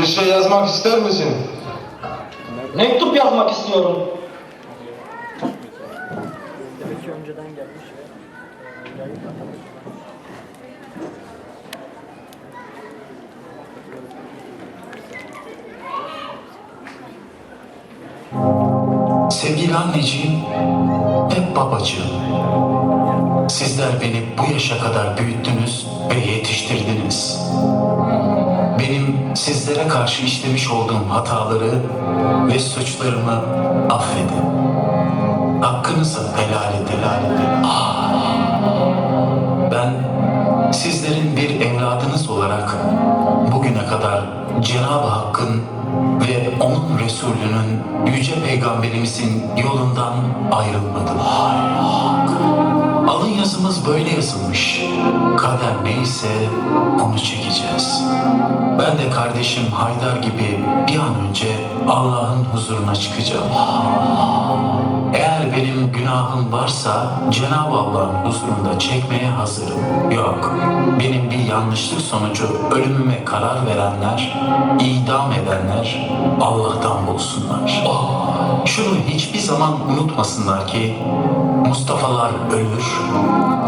Bir şey yazmak ister misin? Mektup yazmak istiyorum. Demek ki önceden gelmiş Sevgili anneciğim ve babacığım, sizler beni bu yaşa kadar büyüttünüz ve yetiştirdiniz. Benim sizlere karşı işlemiş olduğum hataları ve suçlarımı affedin. Hakkınızı helal edin. Edin. Ben sizlerin bir evladınız olarak bugüne kadar Cenab-ı Hakk'ın ve onun Resulünün yüce peygamberimizin yolundan ayrılmadım. Alın yazımız böyle yazılmış. Kader neyse onu çekeceğiz. Ben de kardeşim Haydar gibi bir an önce Allah'ın huzuruna çıkacağım. Eğer benim günahım varsa Cenab-ı Allah'ın huzurunda çekmeye hazırım. Yok, benim bir yanlışlık sonucu ölümüme karar verenler, idam edenler Allah'tan bulsunlar. Oh, zaman unutmasınlar ki Mustafa'lar ölür,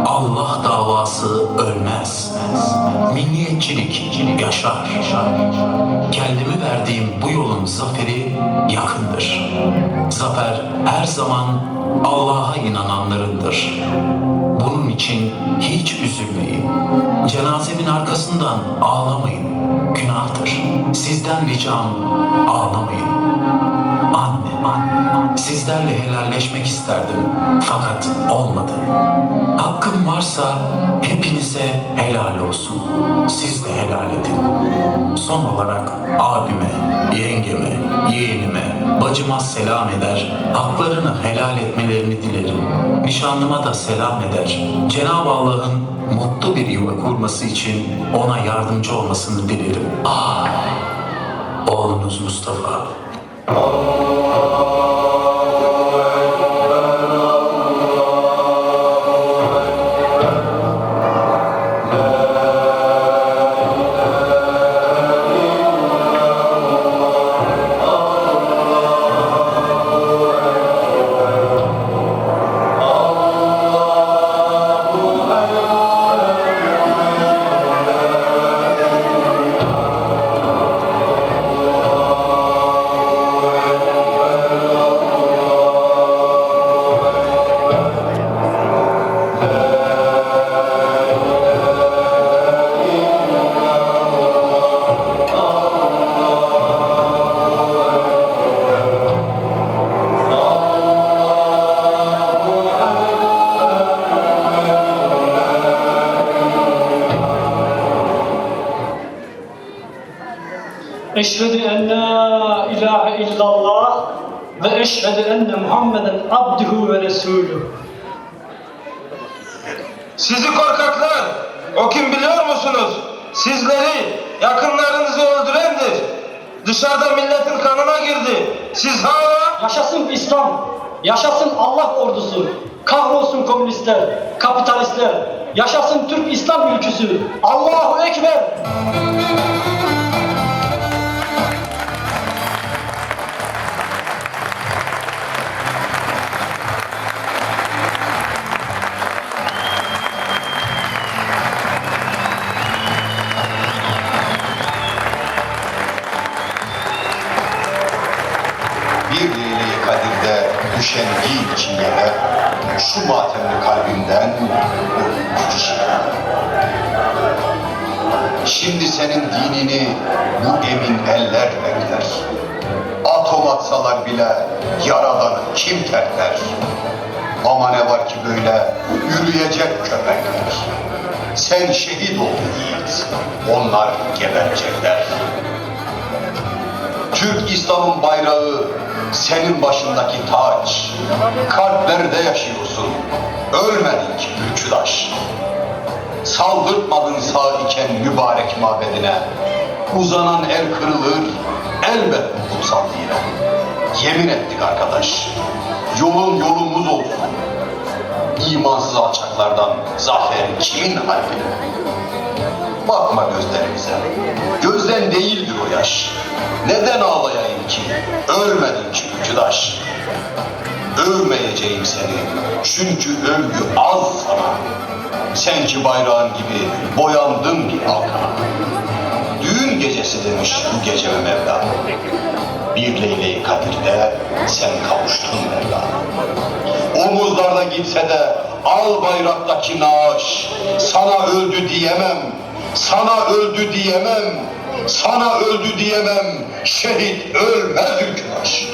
Allah davası ölmez. Milliyetçilik yaşar. Kendimi verdiğim bu yolun zaferi yakındır. Zafer her zaman Allah'a inananlarındır. Bunun için hiç üzülmeyin. Cenazemin arkasından ağlamayın. Günahtır. Sizden ricam ağlamayın. Sizlerle helalleşmek isterdim fakat olmadı. Hakkım varsa hepinize helal olsun. Siz de helal edin. Son olarak abime, yengeme, yeğenime, bacıma selam eder, haklarını helal etmelerini dilerim. Nişanlıma da selam eder. Cenab-ı Allah'ın mutlu bir yuva kurması için ona yardımcı olmasını dilerim. Ah, oğlunuz Mustafa. Eşhedü en la ilahe illallah ve eşhedü enne Muhammeden abduhu ve resulü. Sizi korkaklar, o kim biliyor musunuz? Sizleri, yakınlarınızı öldürendir. Dışarıda milletin kanına girdi. Siz hala Yaşasın İslam, yaşasın Allah ordusu, kahrolsun komünistler, kapitalistler, yaşasın Türk İslam ülküsü. Allahu Ekber! Bir leyle kadirde düşen din için yere şu matemli kalbimden. Şimdi senin dinini bu emin eller bekler. Atom atsalar bile yaradanı kim terler? Ama ne var ki böyle yürüyecek köpekler. Sen şehit ol yiğit, onlar geberecekler. Türk İslam'ın bayrağı senin başındaki taç. Kalplerde yaşıyorsun. Ölmedin ki ülküdaş. Saldırtmadın sağ iken mübarek mabedine. Uzanan el kırılır, elbet bu kutsal dine. Yemin ettik arkadaş, yolun yolumuz olsun. İmansız alçaklardan zafer kimin halbine? Bakma gözlerimize. Gözden değildir o yaş. Neden ağlayayım ki? Ölmedin ki ülküdaş. Övmeyeceğim seni çünkü övgü az sana. Sen ki bayrağın gibi boyandın bir halkana. Düğün gecesi demiş bu geceme Mevla. Bir Leyle-i Kadir'de sen kavuştun Mevla. Omuzlarda gitse de al bayraktaki naaş. Sana öldü diyemem, sana öldü diyemem, sana öldü diyemem. Şehit ölmez hüküdaş.